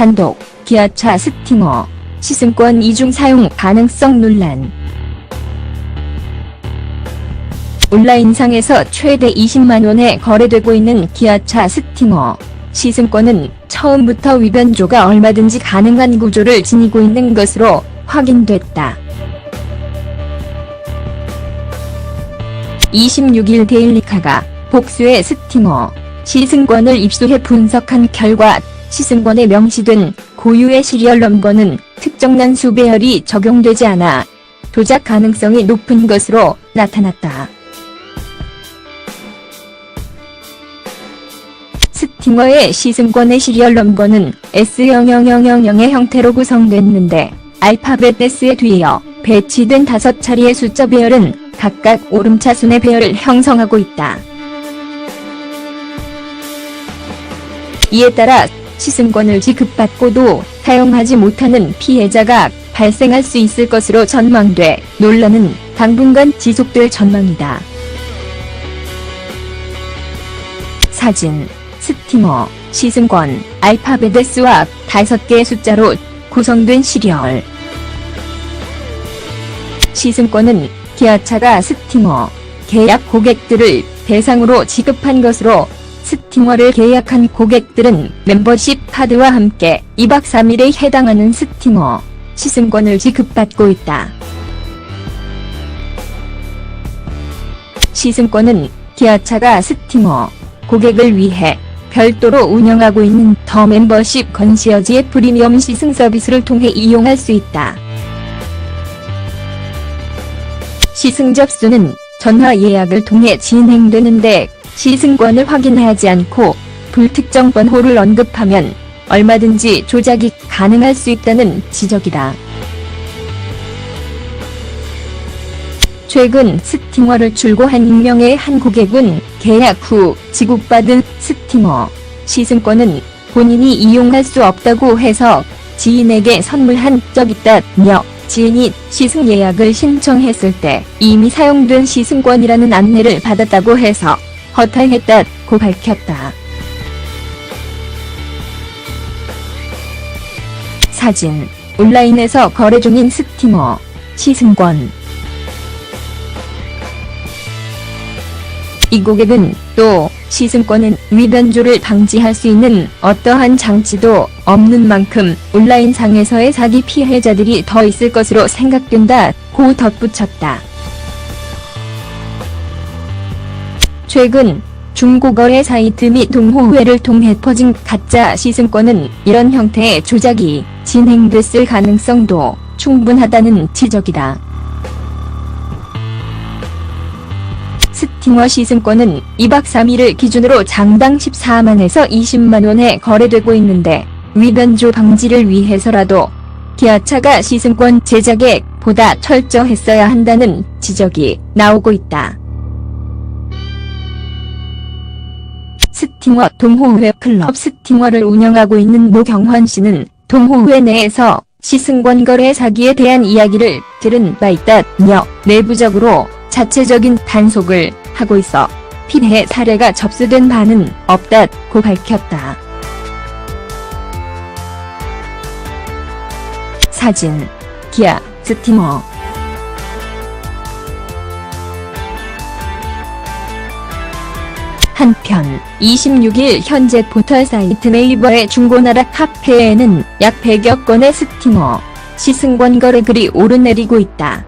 단독, 기아차 스팅어, 시승권 이중 사용 가능성 논란. 온라인상에서 최대 20만원에 거래되고 있는 기아차 스팅어. 시승권은 처음부터 위변조가 얼마든지 가능한 구조를 지니고 있는 것으로 확인됐다. 26일 데일리카가 복수의 스팅어 시승권을 입수해 분석한 결과 시승권에 명시된 고유의 시리얼 넘버는 특정난 수 배열이 적용되지 않아 도작 가능성이 높은 것으로 나타났다. 스팅어의 시승권의 시리얼 넘버는 S0000의 형태로 구성됐는데 알파벳 S에 뒤이어 배치된 다섯 차례의 숫자 배열은 각각 오름차순의 배열을 형성하고 있다. 이에 따라 시승권을 지급받고도 사용하지 못하는 피해자가 발생할 수 있을 것으로 전망돼 논란은 당분간 지속될 전망이다. 사진, 스팅어, 시승권, 알파벳 S와 다섯 개의 숫자로 구성된 시리얼. 시승권은 기아차가 스팅어, 계약 고객들을 대상으로 지급한 것으로 스팅어를 계약한 고객들은 멤버십 카드와 함께 2박 3일에 해당하는 스팅어, 시승권을 지급받고 있다. 시승권은 기아차가 스팅어, 고객을 위해 별도로 운영하고 있는 더 멤버십 건시어지의 프리미엄 시승 서비스를 통해 이용할 수 있다. 시승 접수는 전화 예약을 통해 진행되는데 시승권을 확인하지 않고 불특정 번호를 언급하면 얼마든지 조작이 가능할 수 있다는 지적이다. 최근 스팅어를 출고한 익명의 한 고객은 계약 후 지급받은 스팅어 시승권은 본인이 이용할 수 없다고 해서 지인에게 선물한 적 있다며 지인이 시승 예약을 신청했을 때 이미 사용된 시승권이라는 안내를 받았다고 해서 허탈했다고 밝혔다. 사진 온라인에서 거래 중인 스팅어 시승권 이 고객은 또 시승권은 위변조를 방지할 수 있는 어떠한 장치도 없는 만큼 온라인상에서의 사기 피해자들이 더 있을 것으로 생각된다 고 덧붙였다. 최근 중고거래 사이트 및 동호회를 통해 퍼진 가짜 시승권은 이런 형태의 조작이 진행됐을 가능성도 충분하다는 지적이다. 스팅어 시승권은 2박 3일을 기준으로 장당 14만에서 20만원에 거래되고 있는데 위변조 방지를 위해서라도 기아차가 시승권 제작에 보다 철저했어야 한다는 지적이 나오고 있다. 스팅어 동호회 클럽 스팅어를 운영하고 있는 노경환 씨는 동호회 내에서 시승권 거래 사기에 대한 이야기를 들은 바 있다며 내부적으로 자체적인 단속을 하고 있어 피해 사례가 접수된 바는 없다고 밝혔다. 사진 기아 스티머 한편 26일 현재 포털 사이트 네이버의 중고나라 카페에는 약 100여 건의 스팅어 시승권 거래 글이 오르내리고 있다.